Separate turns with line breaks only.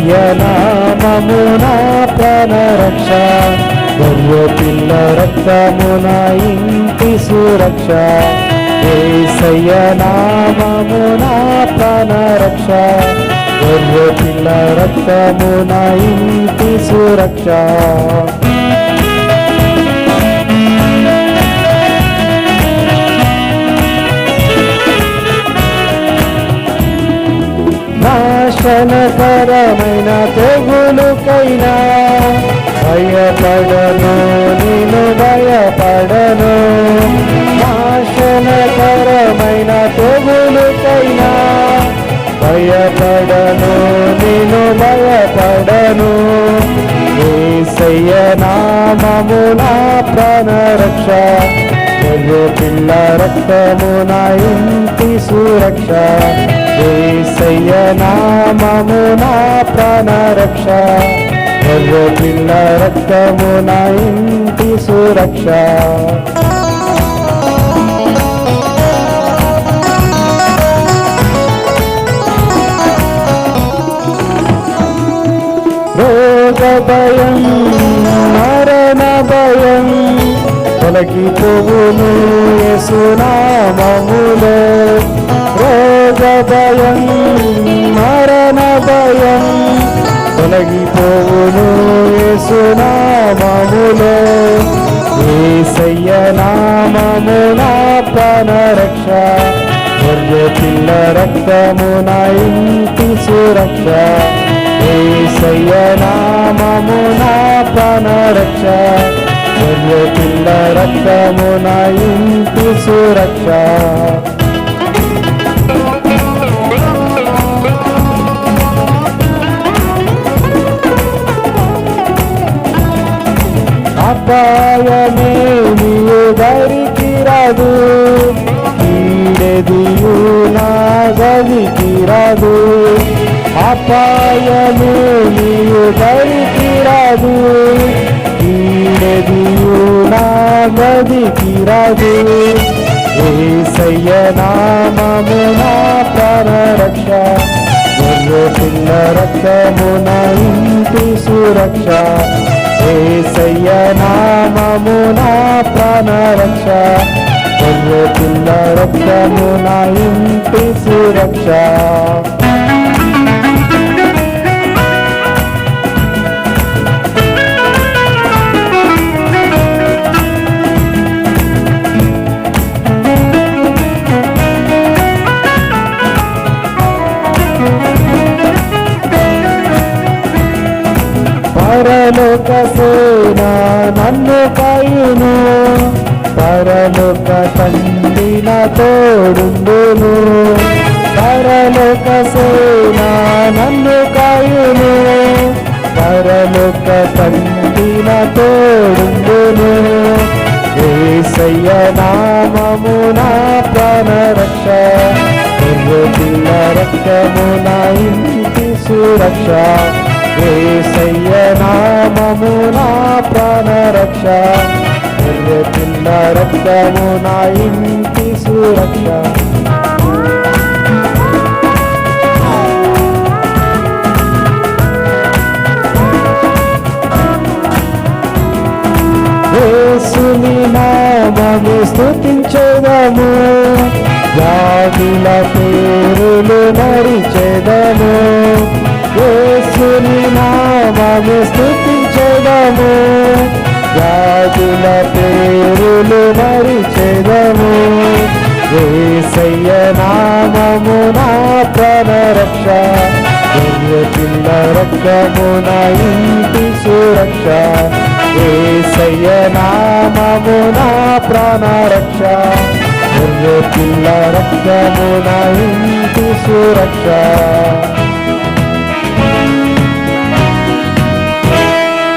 నామమున ప్రాణరక్ష గొర్రె పిల్ల రక్తమున ఇంటి సురక్ష. ఏసయ్య నామమున ప్రాణరక్ష గొర్రె పిల్ల రక్తమున ఇంటి సురక్ష. నాశనకరమైన తెగులుకైనా భయపడను నేను భయపడను. నాశనకరమైన తెగులుకైనా భయపడను నేను భయపడను. ఏసయ్య నామమున ప్రాణరక్ష గొర్రె పిల్ల రక్తమున ఇంటి సురక్ష. ఏసయ్య నామమున ప్రాణరక్ష గొర్రె పిల్ల రక్తమున ఇంటి సురక్ష. రోగ భయం మరణ భయం తొలగిపోవును యేసునామములో రోగ భయం మరణ భయం. తొలగిపోవును యేసునామములో ఏసయ్య నామమున ప్రాణరక్ష గొర్రె పిల్ల రక్తమున ఇంటి సురక్ష. ఏసయ్య నామమున ప్రాణరక్ష గొర్రె పిల్ల రక్తమున ఇంటి సురక్ష. అపాయమేమియు దరికి రాదు కీడెదియు నా గదికి రాదు అపాయమేమియు దరికి రాదు కీడెదియు నా గదికి రాదు ఏసయ్య నామమున ప్రాణరక్ష. గొర్రె పిల్ల రక్తమున ఇంటి సురక్ష. ఏసయ్య నామమున ప్రాణరక్ష పిల్ల రక్షము నా ఇంటి సురక్ష. పరలోక నన్ను పైను పరలోక తండ్రి నా తోడుండును. పరలోక సేన నన్ను కాయును పరలోక తండ్రి నా తోడుండును. ఏసయ్య నామమున ప్రాణరక్ష గొర్రె పిల్ల రక్తమున ఇంటి సురక్ష. ఏసయ్య నా ప్రాణరక్ష గొర్రె పిల్ల రక్తమున ఇంటి సురక్ష. యేసుని నామము స్తుతించెదము. వ్యాధుల పేరులు ఏసయ్య నామము నా ప్రాణరక్ష. గొర్రె పిల్ల రక్తమున ఇంటి సురక్ష. ఏసయ్య నామమున ప్రాణరక్ష. గొర్రె పిల్ల రక్తమున ఇంటి సురక్ష.